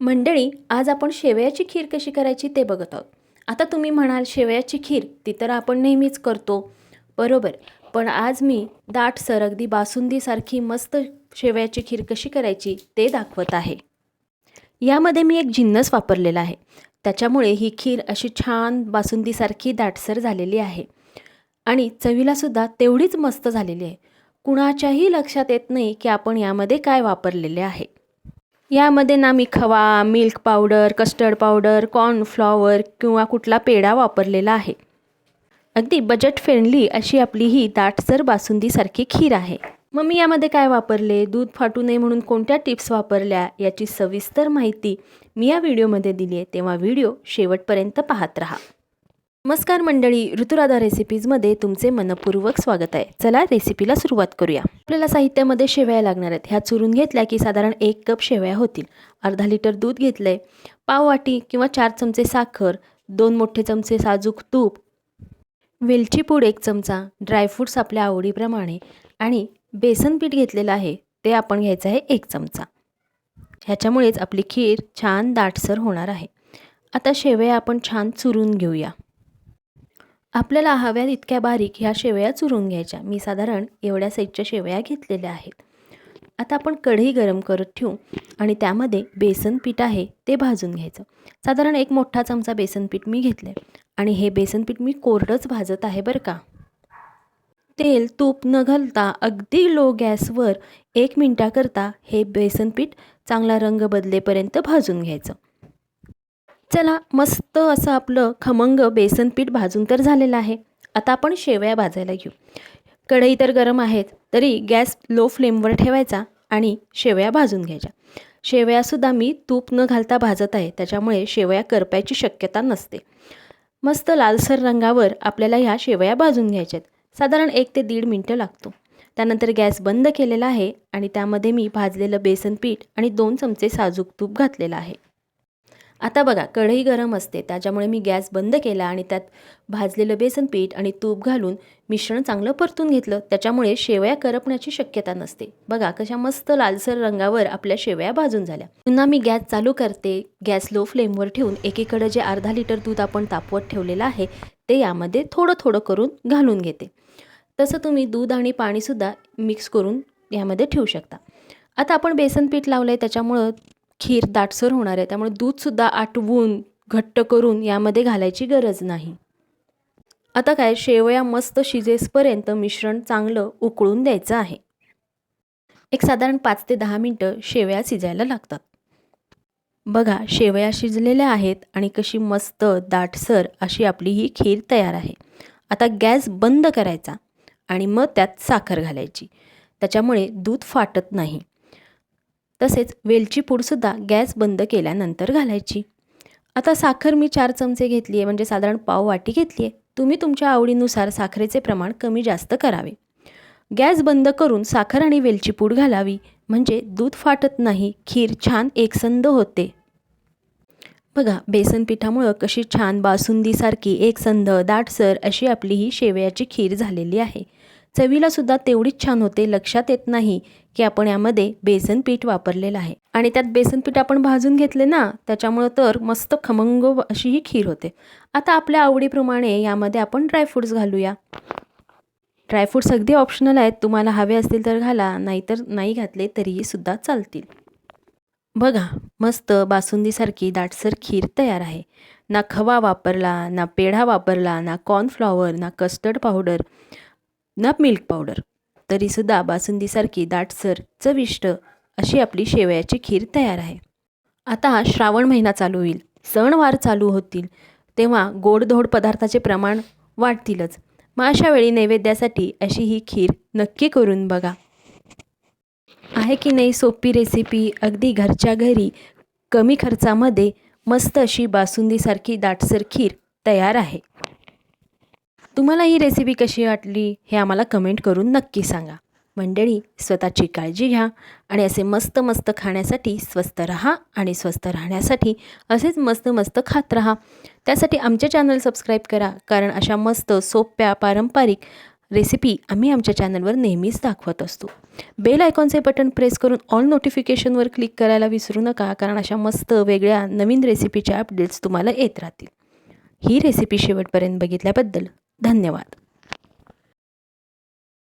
मंडळी आज आपण शेवयाची खीर कशी करायची ते बघत आहोत. आता तुम्ही म्हणाल शेवयाची खीर ती तर आपण नेहमीच करतो. बरोबर. पण आज मी दाटसर अगदी बासुंदीसारखी मस्त शेवयाची खीर कशी करायची ते दाखवत आहे. यामध्ये मी एक जिन्नस वापरलेला आहे. त्याच्यामुळे ही खीर अशी छान बासुंदीसारखी दाटसर झालेली आहे. आणि चवीलासुद्धा तेवढीच मस्त झालेली आहे. कुणाच्याही लक्षात येत नाही की आपण यामध्ये काय वापरलेले आहे. यामध्ये ना मी खवा milk powder custard powder cornflour किंवा कुठला पेढा वापरलेला आहे. अगदी बजेट फ्रेंडली अशी आपली ही दाटसर बासुंदीसारखी खीर आहे. मग मी यामध्ये काय वापरले? दूध फाटू नये म्हणून कोणत्या टिप्स वापरल्या? याची सविस्तर माहिती मी या व्हिडिओमध्ये दिली आहे. तेव्हा व्हिडिओ शेवटपर्यंत पाहत राहा. नमस्कार मंडळी ऋतुराधा रेसिपीजमध्ये तुमचे मनपूर्वक स्वागत आहे. चला रेसिपीला सुरुवात करूया. आपल्याला साहित्यामध्ये शेवया लागणार आहेत. ह्या चुरून घेतल्या की साधारण एक कप शेवया होतील. अर्धा लिटर दूध घेतलं आहे पाव वाटी किंवा चार चमचे साखर दोन मोठे चमचे साजूक तूप वेलची पूड एक चमचा ड्रायफ्रूट्स आपल्या आवडीप्रमाणे आणि बेसन पीठ घेतलेलं आहे ते आपण घ्यायचं आहे एक चमचा. ह्याच्यामुळेच आपली खीर छान दाटसर होणार आहे. आता शेवया आपण छान चुरून घेऊया. आपल्याला हव्यात इतक्या बारीक ह्या शेवया चुरून घ्यायच्या. मी साधारण एवढ्या साईजच्या शेवया घेतलेल्या आहेत. आता आपण कढई गरम करत ठेवू आणि त्यामध्ये बेसन पीठ आहे ते भाजून घ्यायचं. साधारण एक मोठा चमचा बेसन पीठ मी घेतलं आहे आणि हे बेसन पीठ मी कोरडंच भाजत आहे बरं का. तेल तूप न घालता अगदी लो गॅसवर एक मिनटाकरता हे बेसन पीठ चांगला रंग बदलेपर्यंत भाजून घ्यायचं. चला मस्त असं आपलं खमंग बेसन पीठ भाजून तर झालेलं आहे. आता आपण शेवया भाजायला घेऊ. कढई तर गरम आहेत तरी गॅस लो फ्लेमवर ठेवायचा आणि शेवया भाजून घ्यायच्या. शेवयासुद्धा मी तूप न घालता भाजत आहे त्याच्यामुळे शेवया करपायची शक्यता नसते. मस्त लालसर रंगावर आपल्याला ह्या शेवया भाजून घ्यायच्यात. साधारण एक ते दीड मिनटं लागतो. त्यानंतर गॅस बंद केलेला आहे आणि त्यामध्ये मी भाजलेलं बेसन पीठ आणि दोन चमचे साजूक तूप घातलेलं आहे. आता बघा कढई गरम असते त्याच्यामुळे मी गॅस बंद केला आणि त्यात भाजलेलं बेसन पीठ आणि तूप घालून मिश्रण चांगलं परतून घेतलं. त्याच्यामुळे शेवया करपण्याची शक्यता नसते. बघा कशा मस्त लालसर रंगावर आपल्या शेवया भाजून झाल्या. पुन्हा मी गॅस चालू करते. गॅस लो फ्लेमवर ठेवून एकीकडे जे अर्धा लिटर दूध आपण तापवत ठेवलेलं आहे ते यामध्ये थोडं थोडं करून घालून घेते. तसं तुम्ही दूध आणि पाणीसुद्धा मिक्स करून यामध्ये ठेवू शकता. आता आपण बेसन पीठ लावलं आहे त्याच्यामुळं खीर दाटसर होणार आहे. त्यामुळे दूधसुद्धा आटवून घट्ट करून यामध्ये घालायची गरज नाही. आता काय शेवया मस्त शिजेसपर्यंत मिश्रण चांगलं उकळून द्यायचं आहे. एक साधारण पाच ते दहा मिनटं शेवया शिजायला लागतात. बघा शेवया शिजलेल्या आहेत आणि कशी मस्त दाटसर अशी आपली ही खीर तयार आहे. आता गॅस बंद करायचा आणि मग त्यात साखर घालायची. त्याच्यामुळे दूध फाटत नाही. तसेच वेलची पूडसुद्धा गॅस बंद केल्यानंतर घालायची. आता साखर मी चार चमचे घेतली आहे म्हणजे साधारण पाव वाटी घेतली आहे तुम्ही तुमच्या आवडीनुसार साखरेचे प्रमाण कमी जास्त करावे. गॅस बंद करून साखर आणि वेलची पूड घालावी म्हणजे दूध फाटत नाही खीर छान एकसंद होते. बघा बेसन पिठामुळं कशी छान बासुंदीसारखी एकसंध दाटसर अशी आपली ही शेवयाची खीर झालेली आहे. चवीलासुद्धा तेवढीच छान होते लक्षात येत नाही की आपण यामध्ये बेसन पीठ वापरलेलं आहे. आणि त्यात बेसन पीठ आपण भाजून घेतले ना त्याच्यामुळं तर मस्त खमंग अशी ही खीर होते. आता आपल्या आवडीप्रमाणे यामध्ये आपण ड्रायफ्रूट्स घालूया. ड्रायफ्रूट्स अगदी ऑप्शनल आहेत तुम्हाला हवे असतील तर घाला नाहीतर नाही घातले तरीही सुद्धा चालतील. बघा मस्त बासुंदीसारखी दाटसर खीर तयार आहे. ना खवा वापरला ना पेढा वापरला ना कॉर्नफ्लॉवर ना कस्टर्ड पावडर ना मिल्क पावडर तरीसुद्धा बासुंदीसारखी दाटसर चविष्ट अशी आपली शेवयाची खीर तयार आहे. आता श्रावण महिना चालू होईल. सणवार चालू होतील. तेव्हा गोडधोड पदार्थाचे प्रमाण वाढतीलच. मग अशा वेळी नैवेद्यासाठी अशी ही खीर नक्की करून बघा. आहे की नाही सोपी रेसिपी अगदी घरच्या घरी कमी खर्चामध्ये मस्त अशी बासुंदीसारखी दाटसर खीर तयार आहे. तुम्हाला ही रेसिपी कशी वाटली हे आम्हाला कमेंट करून नक्की सांगा. मंडळी स्वतःची काळजी घ्या आणि असे मस्त मस्त खाण्यासाठी स्वस्त रहा आणि स्वस्त राहण्यासाठी असेच मस्त मस्त खात रहा. त्यासाठी आमचे चॅनल सबस्क्राईब करा कारण अशा मस्त सोप्या पारंपरिक रेसिपी आम्ही आमच्या चॅनलवर नेहमीच दाखवत असतो. बेल आयकॉनचे बटन प्रेस करून ऑल नोटिफिकेशनवर क्लिक करायला विसरू नका कारण अशा मस्त वेगळ्या नवीन रेसिपीच्या अपडेट्स तुम्हाला येत राहतील. ही रेसिपी शेवटपर्यंत बघितल्याबद्दल धन्यवाद.